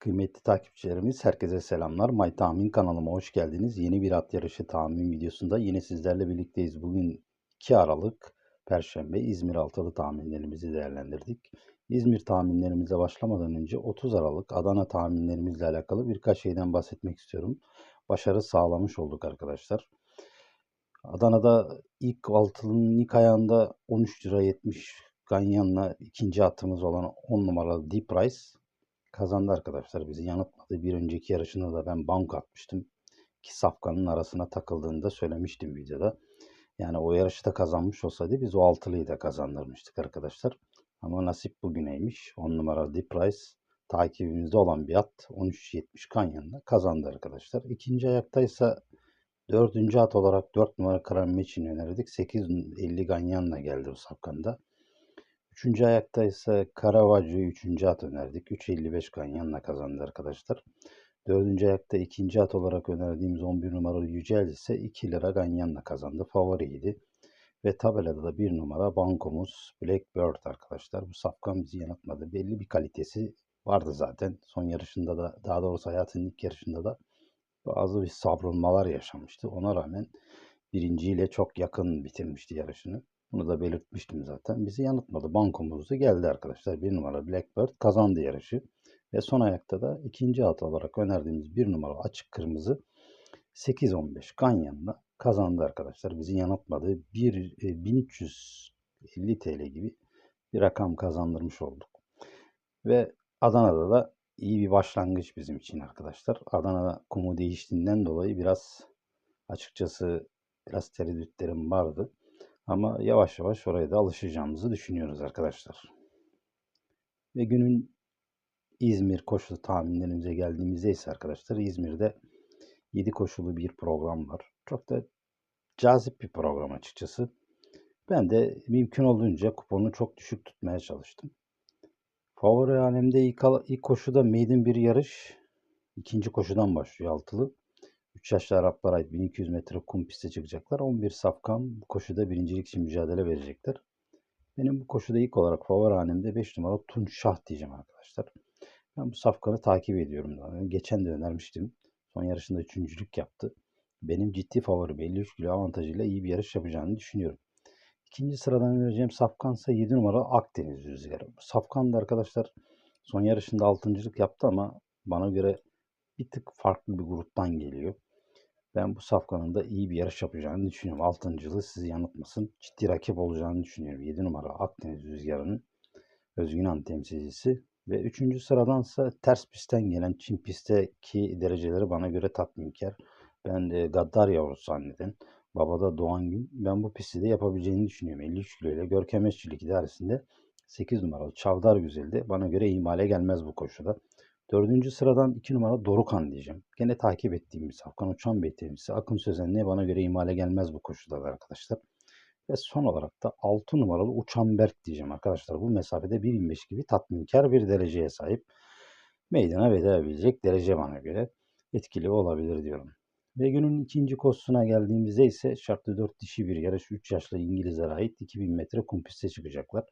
Kıymetli takipçilerimiz herkese selamlar. My Tahmin kanalıma hoş geldiniz. Yeni bir at yarışı tahmin videosunda yine sizlerle birlikteyiz. Bugün 2 Aralık Perşembe İzmir altılı tahminlerimizi değerlendirdik. İzmir tahminlerimize başlamadan önce 30 Aralık Adana tahminlerimizle alakalı birkaç şeyden bahsetmek istiyorum. Başarı sağlamış olduk arkadaşlar. Adana'da ilk altılının ilk ayağında 13 lira 70 Ganyan'la ikinci atımız olan 10 numaralı Deep Price kazandı arkadaşlar. Bizi yanıltmadı. Bir önceki yarışında da ben bank atmıştım. İki safkanın arasına takıldığını da söylemiştim videoda. Yani o yarışı da kazanmış olsaydı biz o altılıyı da kazandırmıştık arkadaşlar. Ama nasip bugüneymiş. 10 numara Deep Price takibimizde olan bir at 13.70 Kanyan'da kazandı arkadaşlar. İkinci ayaktaysa dördüncü at olarak 4 numara Kram için önerdik. 8.50 Ganyan'la geldi bu safkanda. Üçüncü ayakta ise Caravaggio'yu üçüncü at önerdik. 3.55 Ganyan'la kazandı arkadaşlar. Dördüncü ayakta ikinci at olarak önerdiğimiz 11 numaralı Yücel ise 2 lira Ganyan'la kazandı. Favoriydi. Ve tabelada da bir numara bankomuz Blackbird arkadaşlar. Bu safkan bizi yanıltmadı. Belli bir kalitesi vardı zaten. Son yarışında da daha doğrusu hayatının ilk yarışında da bazı bir savrulmalar yaşamıştı. Ona rağmen birinciyle çok yakın bitirmişti yarışını. Bunu da belirtmiştim zaten. Bizi yanıltmadı. Bankomuzda geldi arkadaşlar. Bir numara Blackbird kazandı yarışı. Ve son ayakta da ikinci at olarak önerdiğimiz bir numara açık kırmızı 8-15 Ganyan'la kazandı arkadaşlar. Bizi yanıltmadı. Bir, e, 1350 TL gibi bir rakam kazandırmış olduk. Ve Adana'da da iyi bir başlangıç bizim için arkadaşlar. Adana kumu değiştiğinden dolayı biraz açıkçası biraz tereddütlerim vardı. Ama yavaş yavaş oraya da alışacağımızı düşünüyoruz arkadaşlar. Ve günün İzmir koşulu tahminlerimize geldiğimizde ise arkadaşlar İzmir'de 7 koşulu bir program var. Çok da cazip bir program açıkçası. Ben de mümkün olduğunca kuponu çok düşük tutmaya çalıştım. Favori hanemde ilk, ilk koşuda maiden bir yarış. ikinci koşudan başlıyor altılı. 3 yaşlı Araplara ait 1200 metre kum piste çıkacaklar. 11 safkan bu koşuda birincilik için mücadele verecekler. Benim bu koşuda ilk olarak favori hanemde 5 numara Tunç Şah diyeceğim arkadaşlar. Ben bu safkanı takip ediyorum. Yani geçen de önermiştim. Son yarışında üçüncülük yaptı. Benim ciddi favorim 53 kilo avantajıyla iyi bir yarış yapacağını düşünüyorum. İkinci sıradan önereceğim Safkan ise 7 numara Akdeniz Rüzgarı. Safkan da arkadaşlar son yarışında altıncılık yaptı ama bana göre bir tık farklı bir gruptan geliyor. Ben bu safkanın da iyi bir yarış yapacağını düşünüyorum. Altıncılığı sizi yanıltmasın. Ciddi rakip olacağını düşünüyorum. 7 numara Akdeniz Rüzgarı'nın Özgün temsilcisi. Ve üçüncü sıradansa ters pistten gelen Çin pistteki dereceleri bana göre tatminkar. Ben de Gaddar yavrusu zanneden babada Doğan Gün. Ben bu pisti de yapabileceğini düşünüyorum. 53 kilo ile Görkem Eşçilik idaresinde 8 numaralı Çavdar Güzel'de bana göre ihmale gelmez bu koşuda. Dördüncü sıradan 2 numara Dorukan diyeceğim. Gene takip ettiğim bir safkan uçan bir temsilcisi. Akın Sözen'le bana göre ihmale gelmez bu koşuda arkadaşlar. Ve son olarak da 6 numaralı Uçan Berk diyeceğim arkadaşlar. Bu mesafede 1.25 gibi tatminkar bir dereceye sahip. Meydana verebilecek derece bana göre etkili olabilir diyorum. Ve günün ikinci koşusuna geldiğimizde ise şartlı 4 dişi bir yarış 3 yaşlı İngilizlere ait 2000 metre kum piste çıkacaklar.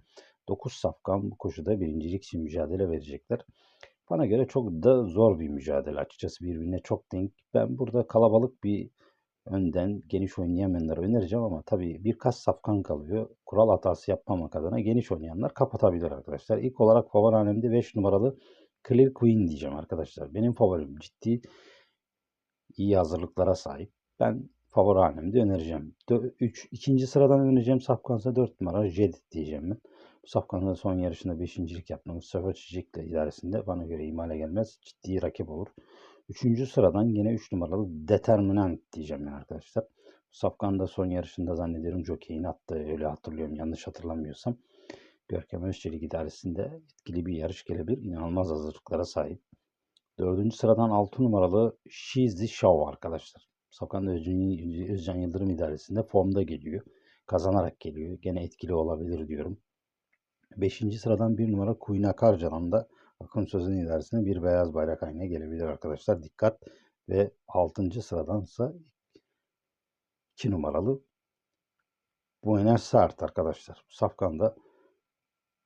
9 safkan bu koşuda birincilik için mücadele verecekler. Bana göre çok da zor bir mücadele açıkçası birbirine çok denk. Ben burada kalabalık bir önden geniş oynayamayanları önereceğim ama tabii birkaç safkan kalıyor. Kural hatası yapmamak adına geniş oynayanlar kapatabilir arkadaşlar. İlk olarak favori hanemde 5 numaralı Clear Queen diyeceğim arkadaşlar. Benim favorim ciddi iyi hazırlıklara sahip. Ben favori hanemde önereceğim. 3 ikinci sıradan önereceğim safkansa 4 numara Jed diyeceğim ben. Safkanın son yarışında beşincilik yapmamız Sefer Çiçek'le idaresinde bana göre imale gelmez. Ciddi rakip olur. Üçüncü sıradan yine 3 numaralı Determinant diyeceğim ben arkadaşlar. Safkan da son yarışında zannediyorum jockey'ini attı. Öyle hatırlıyorum yanlış hatırlamıyorsam. Görkem Özçelik idaresinde etkili bir yarış gelebilir. İnanılmaz hazırlıklara sahip. Dördüncü sıradan 6 numaralı She's the Show arkadaşlar. Safkan da Özcan Yıldırım idaresinde formda geliyor. Kazanarak geliyor. Gene etkili olabilir diyorum. Beşinci sıradan bir numara Kuyna Karcalan da Akın Söz'ün ilerisine bir beyaz bayrak haline gelebilir arkadaşlar. Dikkat. Ve 6. sıradansa 2 numaralı Buenos Sart arkadaşlar. Safkan'da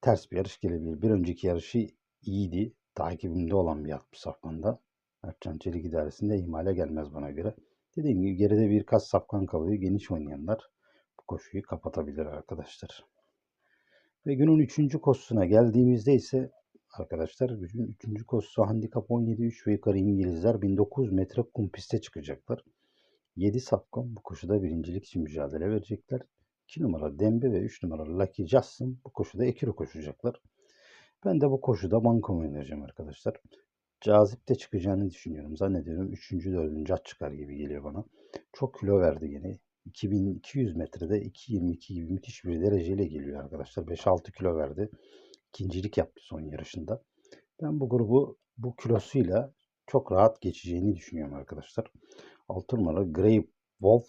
ters bir yarış gelebilir. Bir önceki yarışı iyiydi. takibimde olan bir at bu safkanda. Mertcan Çelik idaresinde ihmale gelmez bana göre. Dediğim gibi geride birkaç safkan kalıyor. Geniş oynayanlar bu koşuyu kapatabilir arkadaşlar. Ve günün üçüncü koşusuna geldiğimizde ise arkadaşlar günün üçüncü koşusu handikap 17-3 ve yukarı İngilizler 1900 metre kum piste çıkacaklar. 7 safkan bu koşuda birincilik için mücadele verecekler. 2 numara Dembe ve 3 numara Lucky Justin bu koşuda ekürü koşacaklar. Ben de bu koşuda bankomu önereceğim arkadaşlar. Cazip de çıkacağını düşünüyorum. Zannediyorum 3. 4. at çıkar gibi geliyor bana. Çok kilo verdi yine. 2200 metrede 2.22 gibi müthiş bir dereceyle geliyor arkadaşlar. 5-6 kilo verdi. İkincilik yaptı son yarışında. Ben bu grubu bu kilosuyla çok rahat geçeceğini düşünüyorum arkadaşlar. 6 numara Grey Wolf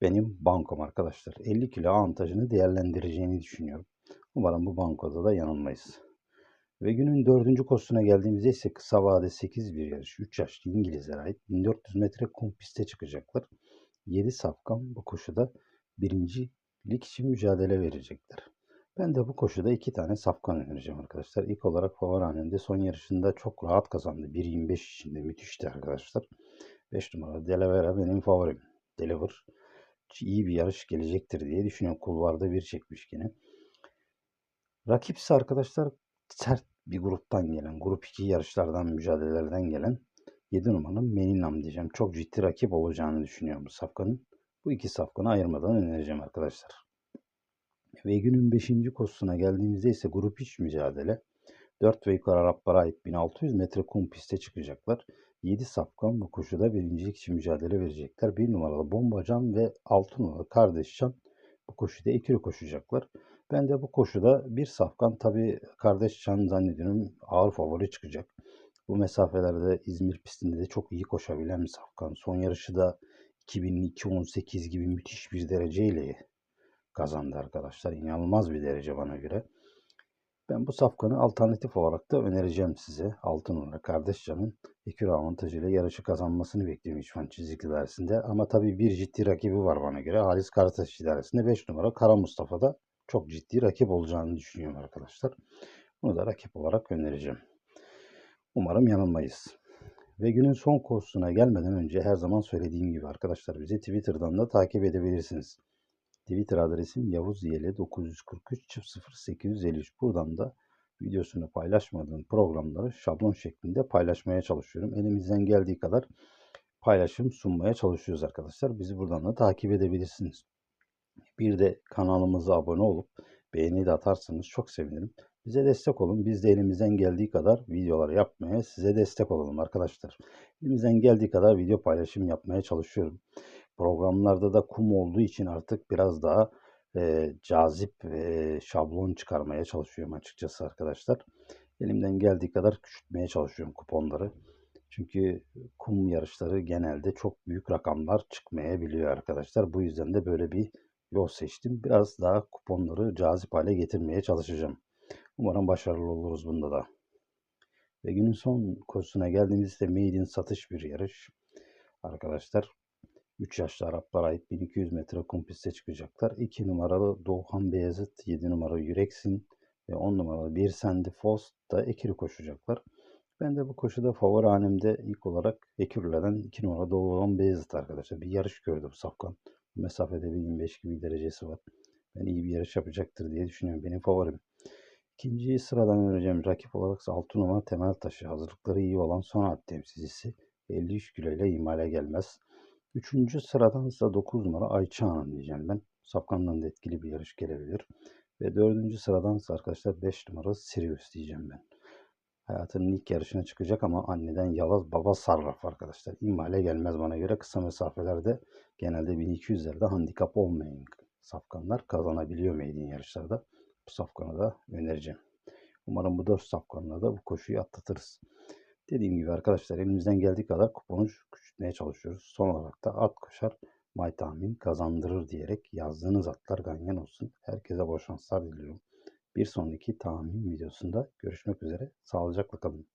benim bankom arkadaşlar. 50 kilo avantajını değerlendireceğini düşünüyorum. Umarım bu bankoda da yanılmayız. Ve günün dördüncü koşusuna geldiğimizde ise kısa vade 8 bir yarış. 3 yaşlı İngilizlere ait 1400 metre kum piste çıkacaklar. 7 safkan bu koşuda birinci lig için mücadele verecekler. Ben de bu koşuda iki tane safkan önereceğim arkadaşlar. İlk olarak Favarhane'de son yarışında çok rahat kazandı. 1.25 içinde müthişti arkadaşlar. 5 numara Delaware benim favorim. Deliver iyi bir yarış gelecektir diye düşünüyorum. Kulvarda bir çekmiş yine. Rakipsi arkadaşlar sert bir gruptan gelen, grup 2 yarışlardan, mücadelelerden gelen 7 numaranın Meninam diyeceğim. Çok ciddi rakip olacağını düşünüyorum bu safkanın. Bu iki safkanı ayırmadan önereceğim arkadaşlar. Ve günün 5. koşusuna geldiğimizde ise grup 3 mücadele. 4 ve yukarı Araplara ait 1600 metre kum piste çıkacaklar. 7 safkan bu koşuda birincilik için mücadele verecekler. 1 numaralı Bombacan ve 6 numaralı Kardeşcan bu koşuda ikili koşacaklar. Ben de bu koşuda bir safkan tabi Kardeşcan zannediyorum ağır favori çıkacak. Bu mesafelerde İzmir pistinde de çok iyi koşabilen bir safkan. Son yarışı da 2002-18 gibi müthiş bir dereceyle kazandı arkadaşlar. İnanılmaz bir derece bana göre. Ben bu safkanı alternatif olarak da önereceğim size. Altın numara Kardeşcan'ın ekür avantajıyla yarışı kazanmasını bekliyorum İçvan çizgi idaresinde. Ama tabii bir ciddi rakibi var bana göre. Halis Karataş idaresinde 5 numara Kara Mustafa'da çok ciddi rakip olacağını düşünüyorum arkadaşlar. Bunu da rakip olarak önereceğim. Umarım yanılmayız. Ve günün son koşusuna gelmeden önce her zaman söylediğim gibi arkadaşlar bizi Twitter'dan da takip edebilirsiniz. Twitter adresim Yavuz Yeli 943 0853. Buradan da videosunu paylaşmadığım programları şablon şeklinde paylaşmaya çalışıyorum. Elimizden geldiği kadar paylaşım sunmaya çalışıyoruz arkadaşlar. Bizi buradan da takip edebilirsiniz. Bir de kanalımıza abone olup beğeni de atarsanız çok sevinirim. Bize destek olun. Biz de elimizden geldiği kadar videolar yapmaya size destek olalım arkadaşlar. Elimizden geldiği kadar video paylaşım yapmaya çalışıyorum. Programlarda da kum olduğu için artık biraz daha e, cazip e, şablon çıkarmaya çalışıyorum açıkçası arkadaşlar. Elimden geldiği kadar küçültmeye çalışıyorum kuponları. Çünkü kum yarışları genelde çok büyük rakamlar çıkmayabiliyor arkadaşlar. Bu yüzden de böyle bir yol seçtim. Biraz daha kuponları cazip hale getirmeye çalışacağım. Umarım başarılı oluruz bunda da. Ve günün son koşusuna geldiğimizde Made satış bir yarış. Arkadaşlar 3 yaşlı Araplara ait 1200 metre kum piste çıkacaklar. 2 numaralı Doğan Beyazıt, 7 numaralı Yüreksin ve 10 numaralı Bir Sendi Fost da ekili koşacaklar. Ben de bu koşuda favori hanemde ilk olarak Ekürler'den 2 numara Doğan Beyazıt arkadaşlar. Bir yarış gördü bu safkan. Mesafede bir 25 gibi derecesi var. Ben iyi bir yarış yapacaktır diye düşünüyorum. Benim favorim. İkinci sıradan vereceğim rakip olarak 6 numara temel taşı. Hazırlıkları iyi olan son at temsilcisi. 53 kilo ile imale gelmez. Üçüncü sıradan ise 9 numara Ayça Hanım diyeceğim ben. Safkan'dan da etkili bir yarış gelebilir. Ve dördüncü sıradan ise arkadaşlar 5 numara Sirius diyeceğim ben. Hayatının ilk yarışına çıkacak ama anneden yalaz baba sarraf arkadaşlar. İmale gelmez bana göre kısa mesafelerde genelde 1200'lerde handikap olmayan safkanlar kazanabiliyor meydin yarışlarda. Bu safkanı da önereceğim. Umarım bu dört safkanla da bu koşuyu atlatırız. Dediğim gibi arkadaşlar elimizden geldiği kadar kuponu küçültmeye çalışıyoruz. Son olarak da at koşar may tahmin kazandırır diyerek yazdığınız atlar ganyan olsun. Herkese bol şanslar diliyorum. Bir sonraki tahmin videosunda görüşmek üzere. Sağlıcakla kalın.